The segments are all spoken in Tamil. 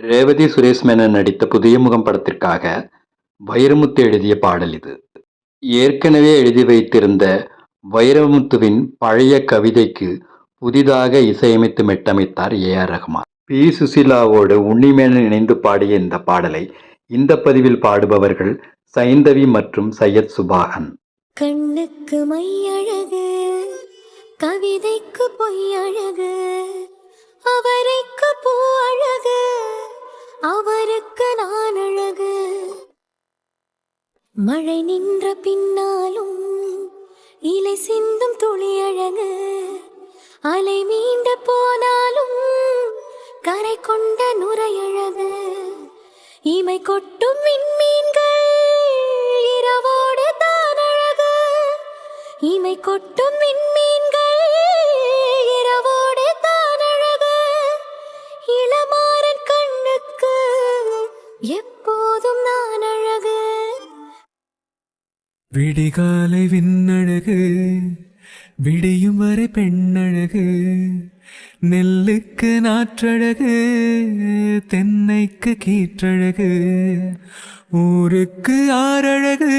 ரேவதி சுரேஷ் மேனன் நடித்த புதிய முகம் படத்திற்காக வைரமுத்து எழுதிய பாடல் இது. ஏற்கனவே எழுதி வைத்திருந்த வைரமுத்துவின் பழைய கவிதைக்கு புதிதாக இசையமைத்து மெட்டமைத்தார் ஏ ஆர் ரஹ்மான் பி. சுசிலாவோடு உன்னிமேனன் இணைந்து பாடிய இந்த பாடலை இந்த பதிவில் பாடுபவர்கள் சைந்தவி மற்றும் சையத் சுபாகன். கண்ணுக்கு மையழகு கவிதைக்கு பொய்யழகு அவருக்கு நான் அழகு. மழை நின்ற பின்னாலும் இலை சிந்தும் துளி அழகு. அலை மீண்ட போனாலும் கரை கொண்ட நுரையழகு. இமை கொட்டும் விண்மீன்கள் இரவோடு தான் அழகு. இமை கொட்டும் விண்மீன்கள் விடிகாலை விண்ணழகு விடியும் வரை பெண்ணழகு நெல்லுக்கு நாற்றழகு தென்னைக்கு கீற்றழகு ஊருக்கு ஆறழகு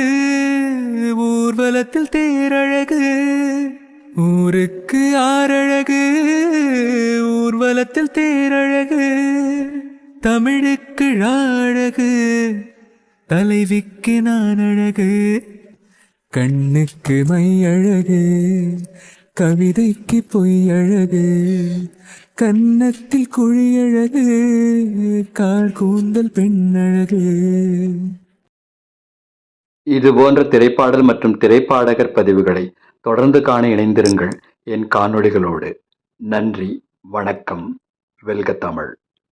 ஊர்வலத்தில் தேரழகு ஊருக்கு ஆறழகு ஊர்வலத்தில் தேரழகு தமிழுக்கு அழகு தலைவிக்கு நான் அழகு கண்ணுக்கு மை அழகு கவிதைக்கு பொய் அழகு கன்னத்தில் குழியழகு கால் கூந்தல் பெண்ணழகு. இது போன்ற திரைப்பாடல் மற்றும் திரைப்பாடகர் பதிவுகளை தொடர்ந்து காண இணைந்திருங்கள் என் காணொளிகளோடு. நன்றி வணக்கம் வெல்க தமிழ்.